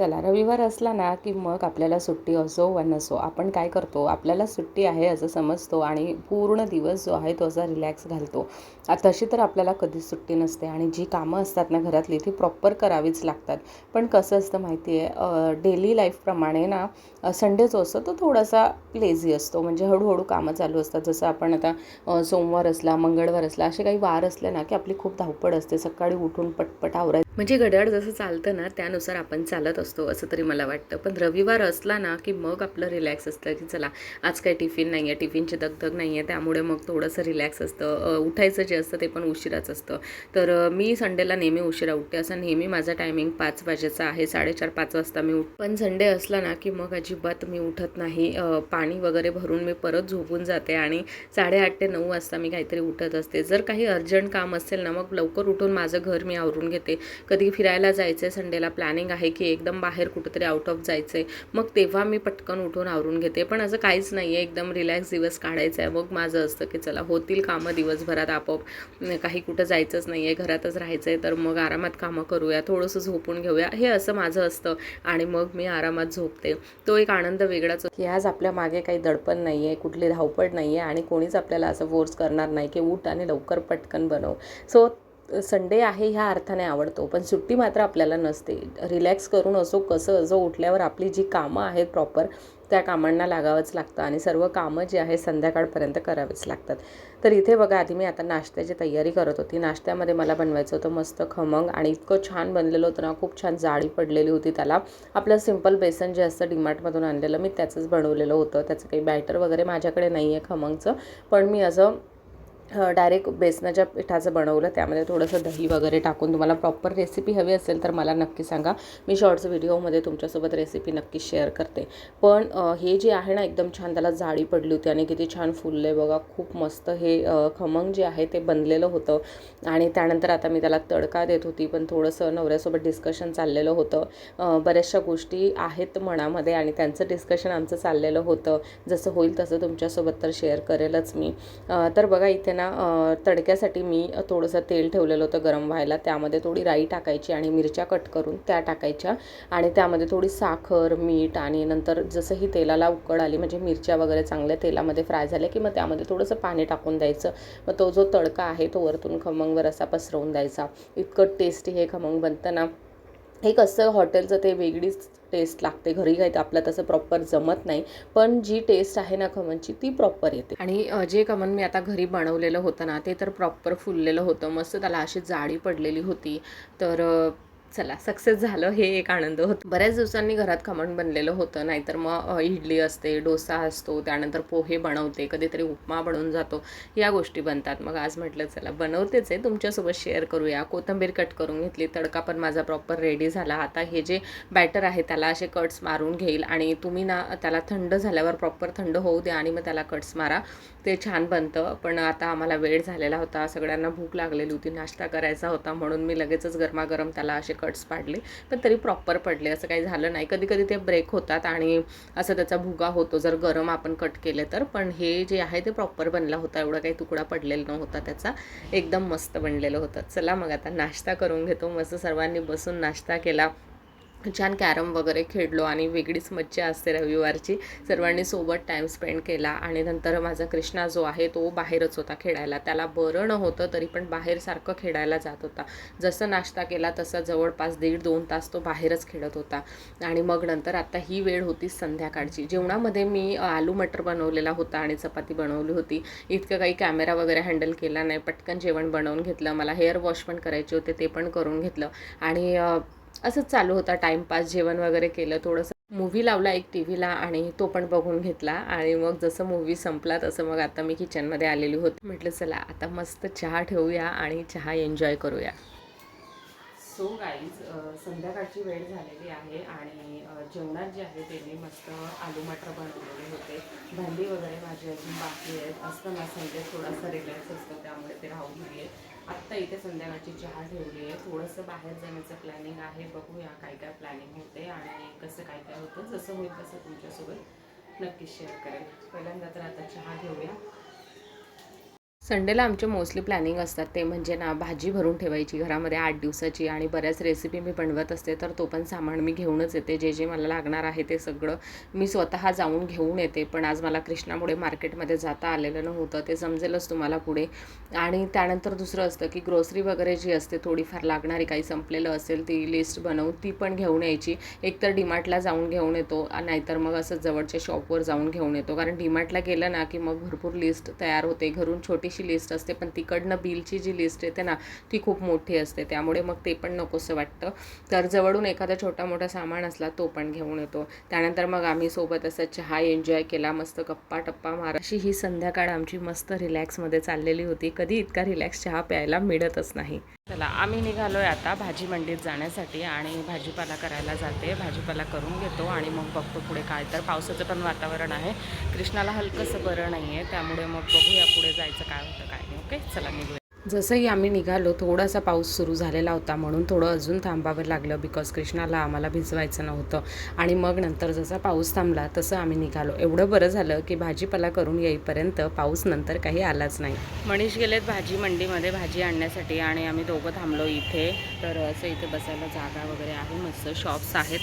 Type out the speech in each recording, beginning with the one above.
चला रविवार असला ना की मग आपल्याला सुट्टी असो वा नसो आपण काय करतो? आपल्याला सुट्टी आहे असं समजतो आणि पूर्ण दिवस जो आहे तो असा रिलॅक्स घालतो. तशी तर आपल्याला कधीच सुट्टी नसते आणि जी कामं असतात ना घरातली ती प्रॉपर करावीच लागतात. पण कसं असतं माहिती आहे डेली लाईफप्रमाणे ना संडे जो असतो तो थोडासा लेझी असतो. म्हणजे हळूहळू कामं चालू असतात. जसं आपण आता सोमवार असला मंगळवार असला असे काही वार असले ना की आपली खूप धावपळ असते. सकाळी उठून पटपट आवरायचं म्हणजे घड्याळ जसं चालतं ना त्यानुसार आपण चालत असतो असं तरी मला वाटतं. पण रविवार असला ना की मग आपलं रिलॅक्स असतं की चला आज काही टिफिन नाही आहे टिफिनची दगदग नाही आहे त्यामुळे मग थोडंसं रिलॅक्स असतं. उठायचं जे असतं ते पण उशिराच असतं. तर मी संडेला नेहमी उशिरा उठते. असं नेहमी माझा टायमिंग पाच वाजेचा आहे साडेचार पाच वाजता मी उठ पण संडे असला ना की मग अजिबात मी उठत नाही. पाणी वगैरे भरून मी परत झोपून जाते आणि साडेआठ ते नऊ वाजता मी काहीतरी उठत असते. जर काही अर्जंट काम असेल ना मग लवकर उठून माझं घर मी आवरून घेते. कधी फिरायला जायचं आहे संडेला प्लॅनिंग आहे की एकदम बाहेर कुठंतरी आउट ऑफ जायचं आहे मग तेव्हा मी पटकन उठून आवरून घेते. पण असं काहीच नाही आहे एकदम रिलॅक्स दिवस काढायचा आहे मग माझं असतं की चला होतील कामं दिवसभरात आपोआप. काही कुठं जायचंच नाही आहे घरातच राहायचं आहे तर मग आरामात कामं करूया थोडंसं झोपून घेऊया. हे असं माझं असतं आणि मग मी आरामात झोपते. तो एक आनंद वेगळाच की आज आपल्या मागे काही दडपण नाही आहे कुठली धावपळ नाही आहे आणि कोणीच आपल्याला असं फोर्स करणार नाही की उठ आणि लवकर पटकन बनव. सो संडे आहे ह्या अर्थाने आवडतो पण सुट्टी मात्र आपल्याला नसते. रिलॅक्स करून असो कसं असो उठल्यावर आपली जी कामं आहेत प्रॉपर त्या कामांना लागावंच लागतं आणि सर्व कामं जी आहे संध्याकाळपर्यंत करावीच लागतात. तर इथे बघा आधी मी आता नाश्त्याची तयारी करत होती. नाश्त्यामध्ये मला बनवायचं होतं मस्त खमंग आणि इतकं छान बनलेलं होतं ना खूप छान जाळी पडलेली होती त्याला. आपलं सिंपल बेसन जे असतं डीमार्टमधून आणलेलं मी त्याचंच बनवलेलं होतं. त्याचं काही बॅटर वगैरे माझ्याकडे नाही आहे खमंगचं पण मी असं डायरेक्ट बेसनाच्या पिठाचं बनवलं. त्यामध्ये थोडंसं दही वगैरे टाकून तुम्हाला प्रॉपर रेसिपी हवी असेल तर मला नक्की सांगा. मी शॉर्ट्स व्हिडिओमध्ये तुमच्यासोबत रेसिपी नक्की शेअर करते. पण हे जे आहे ना एकदम छान त्याला जाळी पडली होती आणि किती छान फुलले बघा. खूप मस्त हे खमंग जे आहे ते बनलेलं होतं. आणि त्यानंतर आता मी त्याला तडका देत होती पण थोडंसं नवऱ्यासोबत डिस्कशन चाललेलं होतं. बऱ्याचशा गोष्टी आहेत मनामध्ये आणि त्यांचं डिस्कशन आमचं चाललेलं होतं. जसं होईल तसं तुमच्यासोबत तर शेअर करेलच मी. तर बघा इथे ना तडक्यासाठी मी थोडंसं तेल ठेवलेलं होतं गरम व्हायला. त्यामध्ये थोडी राई टाकायची आणि मिरच्या कट करून त्या टाकायच्या. आणि त्यामध्ये थोडी साखर मीठ आणि नंतर जसं ही तेलाला उकळ आली म्हणजे मिरच्या वगैरे चांगल्या तेलामध्ये फ्राय झाल्या की मग त्यामध्ये थोडंसं पाणी टाकून द्यायचं. मग तो जो तडका आहे तो वरतून खमंगवर असा पसरवून द्यायचा. इतकं टेस्टी हे खमंग बनतं ना. एक असं हॉटेलचं ते वेगळीच टेस्ट लागते. घरी काय आपलं तसं प्रॉपर जमत नाही. पण जी टेस्ट आहे ना खमनची ती प्रॉपर येते. आणि जे खमन मी आता घरी बनवलेलं होतं ना ते तर प्रॉपर फुललेलं होतं. मस्त त्याला अशी जाळी पडलेली होती. तर चला सक्सेस झालं हे एक आनंद होतो. बऱ्याच दिवसांनी घरात खमण बनलेलं होतं नाहीतर मग इडली असते डोसा असतो त्यानंतर पोहे बनवते कधीतरी उपमा बनवून जातो या गोष्टी बनतात. मग आज म्हटलं चला बनवतेच आहे तुमच्यासोबत शेअर करूया. कोथिंबीर कट करून घेतली तडका पण माझा प्रॉपर रेडी झाला. आता हे जे बॅटर आहे त्याला असे कट्स मारून घेईल आणि तुम्ही ना त्याला थंड झाल्यावर प्रॉपर थंड होऊ द्या आणि मग त्याला कट्स मारा. ते छान बनतं पण आता आम्हाला वेळ झालेला होता सगळ्यांना भूक लागलेली होती नाश्ता करायचा होता म्हणून मी लगेचच गरमागरम त्याला असे कट्स पाडले पण तरी प्रॉपर पडले. असं काही झालं नाही. कधी कधी ते ब्रेक होतात आणि असं त्याचा भुगा होतो. जर गरम आपण कट केले तर. पण हे जे आहे ते प्रॉपर बनला होता. एवढा काही तुकडा पडलेला नव्हता त्याचा. एकदम मस्त बनलेलं होतं. चला मग आता नाश्ता करून घेतो. मस्त सर्वांनी बसून नाश्ता केला. छान कॅरम वगैरे खेळलो आणि वेगळीच मज्जा असते रविवारची. सर्वांनी सोबत टाईम स्पेंड केला आणि नंतर माझा कृष्णा जो आहे तो बाहेरच होता खेळायला. त्याला बरं नव्हतं तरी पण बाहेर सारखं खेळायला जात होता. जसं नाश्ता केला तसं जवळपास दीड दोन तास तो बाहेरच खेळत होता. आणि मग नंतर आता ही वेळ होती संध्याकाळची. जेवणामध्ये मी आलू मटर बनवलेला होता आणि चपाती बनवली होती. इतकं काही कॅमेरा वगैरे हँडल केला नाही. पटकन जेवण बनवून घेतलं. मला हेअर वॉश पण करायचे होते ते पण करून घेतलं. आणि असंच चालू होता टाईमपास जेवण वगैरे केलं थोडंसं मूवी लावला एक टी व्हीला आणि तो पण बघून घेतला आणि मग जसं मूवी संपला तसं मग आता मी किचनमध्ये आलेली होती. म्हटलं चला आता मस्त चहा ठेवूया आणि चहा एन्जॉय करूया. सो गाईज संध्याकाळची वेळ झालेली आहे आणि जेवणात जे आहे ते मी मस्त आलू मटर बनवलेले होते. भांडी वगैरे माझी अजून बाकी आहेत. असतं ना संडे थोडासा रिलॅक्स असतो त्यामुळे ते राहून गेले. आत्ता इथे संध्याकाळची चहा ठेवली आहे. थोडंसं बाहेर जाण्याचं प्लॅनिंग आहे. बघूया काय काय प्लॅनिंग होते आणि कसं काय काय होतं. जसं होईल तसं तुमच्यासोबत नक्कीच शेअर करेल पहिल्यांदा तर आता चहा घेऊया. संडेला आमचे मोस्टली प्लॅनिंग असतात ते म्हणजे ना भाजी भरून ठेवायची घरामध्ये आठ दिवसाची आणि बऱ्याच रेसिपी मी बनवत असते तर तो पण सामान मी घेऊनच येते. जे जे मला लागणार आहे ते सगळं मी स्वतः जाऊन घेऊन येते. पण आज मला कृष्णामुळे मार्केटमध्ये जाता आलेलं नव्हतं ते समजेलच तुम्हाला पुढे. आणि त्यानंतर दुसरं असतं की ग्रोसरी वगैरे जी असते थोडीफार लागणारी काही संपलेलं असेल ती लिस्ट बनवून ती पण घेऊन यायची. एकतर डीमार्टला जाऊन घेऊन येतो नाहीतर मग असं जवळच्या शॉपवर जाऊन घेऊन येतो. कारण डीमार्टला गेलं ना की मग भरपूर लिस्ट तयार होते. घरून छोटीशी लिस्ट असते पण तिकडनं बिलची जी लिस्ट येते ना ती खूप मोठी असते. त्यामुळे मग ते पण नकोसं वाटतं. तर जवळून एखादा छोटा मोठा सामान असला तो पण घेऊन येतो. त्यानंतर मग आम्ही सोबत असा चहा एन्जॉय केला मस्त गप्पा टप्पा मार. अशी ही संध्याकाळ आमची मस्त रिलॅक्समध्ये चाललेली होती. कधी इतका रिलॅक्स चहा प्यायला मिळतच नाही. चला आम्ही निघालोय आता भाजी मंडीत जाण्यासाठी आणि भाजीपाला करायला जाते. भाजीपाला करून घेतो आणि मग बघतो पुढे काय. तर पावसाचं पण वातावरण आहे. कृष्णाला हलकंसं बरं नाही आहे त्यामुळे मग बघूया पुढे जायचं काय होतं काय नाही. ओके? चला निघूया. जसंही आम्ही निघालो थोडासा पाऊस सुरू झालेला होता म्हणून थोडं अजून थांबावं लागलं बिकॉज कृष्णाला आम्हाला भिजवायचं नव्हतं. आणि मग नंतर जसा पाऊस थांबला तसं आम्ही निघालो. एवढं बरं झालं की भाजीपाला करून येईपर्यंत पाऊस नंतर काही आलाच नाही. मनीष गेलेत भाजी मंडीमध्ये भाजी आणण्यासाठी आणि आम्ही दोघं थांबलो इथे. तर असं इथे बसायला जागा वगैरे आहे मस्त शॉप्स आहेत.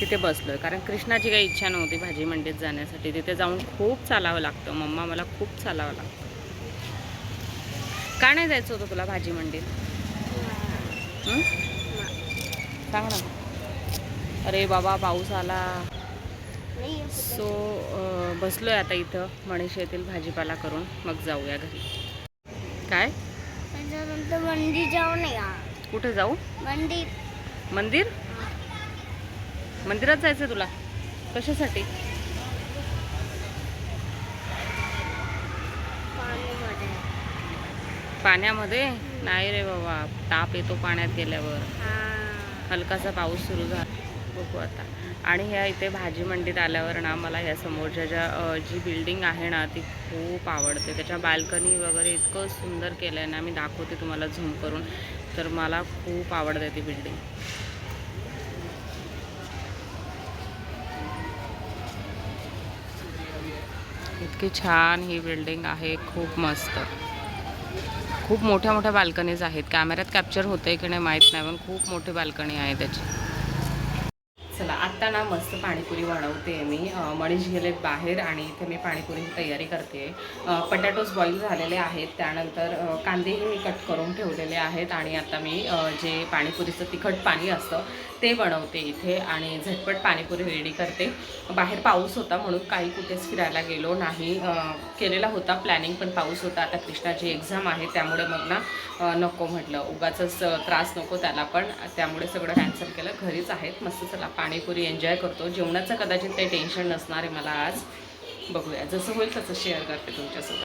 तिथे बसलो आहे कारण कृष्णाची काही इच्छा नव्हती भाजी मंडीत जाण्यासाठी. तिथे जाऊन खूप चालावं लागतं. मम्मा मला खूप चालावं लागतं. का नाही जायचं होतं तुला भाजी मंडीत? सांग ना. अरे बाबा पाऊस आला. सो बसलो आहे आता इथं मनीष येथील भाजीपाला करून. मग जाऊया घरी. काय? मंदिर जाऊन या कुठे जाऊ? मंदिर मंदिर? मंदिरात जायचं तुला? कशासाठी? पाण्यामध्ये? नाही रे बाबा ताप येतो पाण्यात गेल्यावर. हलकासा पाऊस सुरू झाला. बघू आता. आणि ह्या इथे भाजी मंडीत आल्यावर ना मला ह्या समोरच्या ज्या जी बिल्डिंग आहे ना ती खूप आवडते. त्याच्या बाल्कनी वगैरे इतकं सुंदर केलं आहे ना मी दाखवते तुम्हाला झूम करून. तर मला खूप आवडते ती बिल्डिंग. इतकी छान ही बिल्डिंग आहे खूप मस्त. खूप मोठ्या मोठ्या बाल्कनीज आहेत. कॅमेऱ्यात कॅप्चर होते की नाही माहीत नाही पण खूप मोठी बाल्कनी आहे त्याची. चला आत्ता ना मस्त पाणीपुरी बनवते मी. अं, गेले गेलेत बाहेर आणि इथे मी पाणीपुरीची तयारी करते. पटॅटोज बॉईल झालेले आहेत. त्यानंतर कांदेही मी कट करून ठेवलेले आहेत. आणि आता मी जे पाणीपुरीचं तिखट पाणी असतं ते बनवते इथे आणि झटपट पाणीपुरी रेडी करते. बाहेर पाऊस होता म्हणून काही कुठेच फिरायला गेलो नाही. केलेला होता प्लॅनिंग पण पाऊस होता. आता कृष्णाची एक्झाम आहे त्यामुळे मग ना नको म्हटलं. उगाचच त्रास नको त्याला पण. त्यामुळे सगळं कॅन्सल केलं. घरीच आहेत. मस्त चला पाणीपुरी एन्जॉय करतो. जेवणाचं कदाचित काही टेन्शन नसणार आहे मला आज. बघूया. जसं होईल तसं शेअर करते तुमच्यासोबत.